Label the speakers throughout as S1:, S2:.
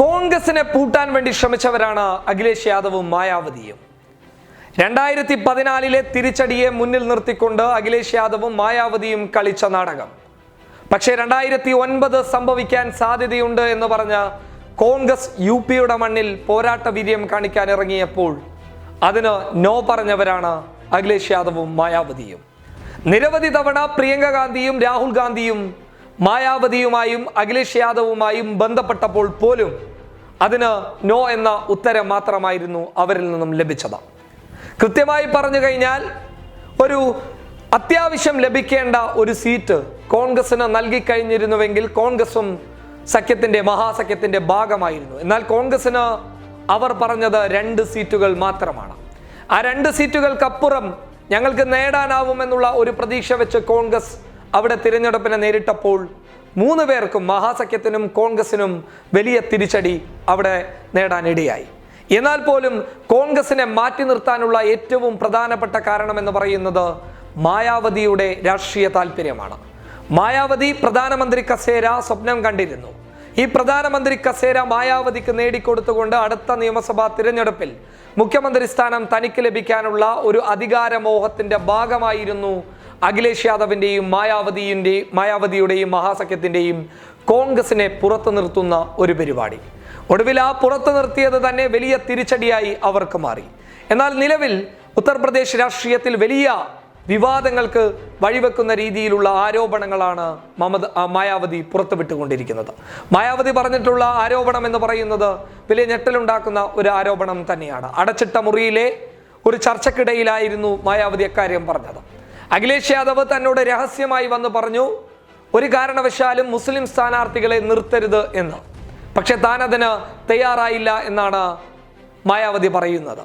S1: കോൺഗ്രസിനെ പൂട്ടാൻ വേണ്ടി ശ്രമിച്ചവരാണ് അഖിലേഷ് യാദവും മായാവതിയും. രണ്ടായിരത്തി പതിനാലിലെ തിരിച്ചടിയെ മുന്നിൽ നിർത്തിക്കൊണ്ട് അഖിലേഷ് യാദവും മായാവതിയും കളിച്ച നാടകം. പക്ഷേ രണ്ടായിരത്തി ഒൻപത് സംഭവിക്കാൻ സാധ്യതയുണ്ട് എന്ന് പറഞ്ഞ കോൺഗ്രസ് യു പിയുടെ മണ്ണിൽ പോരാട്ട വീര്യം കാണിക്കാൻ ഇറങ്ങിയപ്പോൾ അതിന് നോ പറഞ്ഞവരാണ് അഖിലേഷ് യാദവും മായാവതിയും. നിരവധി തവണ പ്രിയങ്ക ഗാന്ധിയും രാഹുൽ ഗാന്ധിയും മായാവതിയുമായും അഖിലേഷ് യാദവുമായും ബന്ധപ്പെട്ടപ്പോൾ പോലും അതിന് നോ എന്ന ഉത്തരം മാത്രമായിരുന്നു അവരിൽ നിന്നും ലഭിച്ചത്. കൃത്യമായി പറഞ്ഞു കഴിഞ്ഞാൽ ഒരു അത്യാവശ്യം ലഭിക്കേണ്ട ഒരു സീറ്റ് കോൺഗ്രസിന് നൽകി കഴിഞ്ഞിരുന്നുവെങ്കിൽ കോൺഗ്രസും സഖ്യത്തിന്റെ മഹാസഖ്യത്തിന്റെ ഭാഗമായിരുന്നു. എന്നാൽ കോൺഗ്രസിന് അവർ പറഞ്ഞത് രണ്ട് സീറ്റുകൾ മാത്രമാണ്. ആ രണ്ട് സീറ്റുകൾക്കപ്പുറം ഞങ്ങൾക്ക് നേടാനാവുമെന്നുള്ള ഒരു പ്രതീക്ഷ വെച്ച് കോൺഗ്രസ് അവിടെ തിരഞ്ഞെടുപ്പിനെ നേരിട്ടപ്പോൾ മൂന്ന് പേർക്കും മഹാസഖ്യത്തിനും കോൺഗ്രസിനും വലിയ തിരിച്ചടി അവിടെ നേടാനിടയായി. എന്നാൽ പോലും കോൺഗ്രസിനെ മാറ്റി നിർത്താനുള്ള ഏറ്റവും പ്രധാനപ്പെട്ട കാരണം എന്ന് പറയുന്നത് മായാവതിയുടെ രാഷ്ട്രീയ താല്പര്യമാണ് മായാവതി പ്രധാനമന്ത്രി കസേര സ്വപ്നം കണ്ടിരുന്നു. ഈ പ്രധാനമന്ത്രി കസേര മായാവതിക്ക് നേടിക്കൊടുത്തുകൊണ്ട് അടുത്ത നിയമസഭാ തിരഞ്ഞെടുപ്പിൽ മുഖ്യമന്ത്രി സ്ഥാനം തനിക്ക് ലഭിക്കാനുള്ള ഒരു അധികാരമോഹത്തിന്റെ ഭാഗമായിരുന്നു അഖിലേഷ് യാദവിന്റെയും മായാവതിയുടെയും മായാവതിയുടെയും മഹാസഖ്യത്തിന്റെയും കോൺഗ്രസിനെ പുറത്തു നിർത്തുന്ന ഒരു പരിപാടി. ഒടുവിൽ ആ പുറത്തു നിർത്തിയത് തന്നെ വലിയ തിരിച്ചടിയായി അവർക്ക് മാറി. എന്നാൽ നിലവിൽ ഉത്തർപ്രദേശ് രാഷ്ട്രീയത്തിൽ വലിയ വിവാദങ്ങൾക്ക് വഴിവെക്കുന്ന രീതിയിലുള്ള ആരോപണങ്ങളാണ് മമത മായാവതി പുറത്തുവിട്ടുകൊണ്ടിരിക്കുന്നത്. മായാവതി പറഞ്ഞിട്ടുള്ള ആരോപണം എന്ന് പറയുന്നത് വലിയ ഞെട്ടലുണ്ടാക്കുന്ന ഒരു ആരോപണം തന്നെയാണ്. അടച്ചിട്ട മുറിയിലെ ഒരു ചർച്ചക്കിടയിലായിരുന്നു മായാവതി അക്കാര്യം പറഞ്ഞത്. അഖിലേഷ് യാദവ് തന്നോട് രഹസ്യമായി വന്ന് പറഞ്ഞു ഒരു കാരണവശാലും മുസ്ലിം സ്ഥാനാർത്ഥികളെ നിർത്തരുത് എന്ന്. പക്ഷെ താൻ അതിന് തയ്യാറായില്ല എന്നാണ് മായാവതി പറയുന്നത്.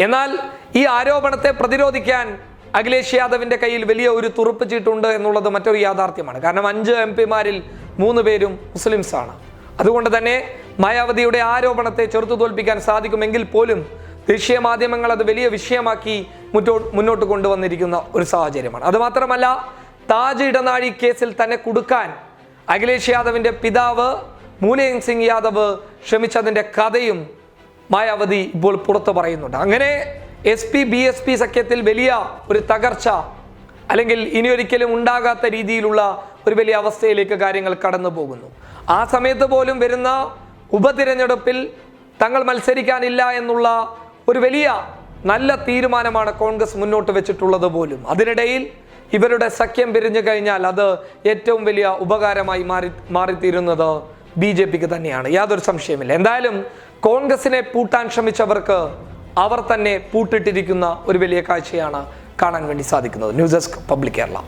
S1: എന്നാൽ ഈ ആരോപണത്തെ പ്രതിരോധിക്കാൻ അഖിലേഷ് യാദവിന്റെ കയ്യിൽ വലിയ ഒരു തുറുപ്പ് ചീട്ടുണ്ട് എന്നുള്ളത് മറ്റൊരു യാഥാർത്ഥ്യമാണ്. കാരണം അഞ്ച് എം പിമാരിൽ മൂന്ന് പേരും മുസ്ലിംസാണ്. അതുകൊണ്ട് തന്നെ മായാവതിയുടെ ആരോപണത്തെ ചെറുത്തു തോൽപ്പിക്കാൻ സാധിക്കുമെങ്കിൽ പോലും ദേശീയ മാധ്യമങ്ങൾ അത് വലിയ വിഷയമാക്കി മുന്നോട്ട് കൊണ്ടുവന്നിരിക്കുന്ന ഒരു സാഹചര്യമാണ്. അതുമാത്രമല്ല താജ് ഇടനാഴി കേസിൽ തന്നെ കുടുക്കാൻ അഖിലേഷ് യാദവിന്റെ പിതാവ് മൂലയൻ സിംഗ് യാദവ് ശ്രമിച്ചതിന്റെ കഥയും മായാവതി ഇപ്പോൾ പുറത്തു പറയുന്നുണ്ട്. അങ്ങനെ S P B S P സഖ്യത്തിൽ വലിയ ഒരു തകർച്ച അല്ലെങ്കിൽ ഇനി ഒരിക്കലും ഉണ്ടാകാത്ത രീതിയിലുള്ള ഒരു വലിയ അവസ്ഥയിലേക്ക് കാര്യങ്ങൾ കടന്നു പോകുന്നു. ആ സമയത്ത് പോലും വരുന്ന ഉപതിരഞ്ഞെടുപ്പിൽ തങ്ങൾ മത്സരിക്കാനില്ല എന്നുള്ള ഒരു വലിയ നല്ല തീരുമാനമാണ് കോൺഗ്രസ് മുന്നോട്ട് വെച്ചിട്ടുള്ളത് പോലും. അതിനിടയിൽ ഇവരുടെ സഖ്യം പിരിഞ്ഞു കഴിഞ്ഞാൽ അത് ഏറ്റവും വലിയ ഉപകാരമായി മാറി മാറിത്തീരുന്നത് ബി ജെ പിക്ക് തന്നെയാണ്. യാതൊരു സംശയമില്ല എന്തായാലും കോൺഗ്രസിനെ പൂട്ടാൻ ശ്രമിച്ചവർക്ക് അവർ തന്നെ പൂട്ടിട്ടിരിക്കുന്ന ഒരു വലിയ കാഴ്ചയാണ് കാണാൻ വേണ്ടി സാധിക്കുന്നത്. News desk public Kerala.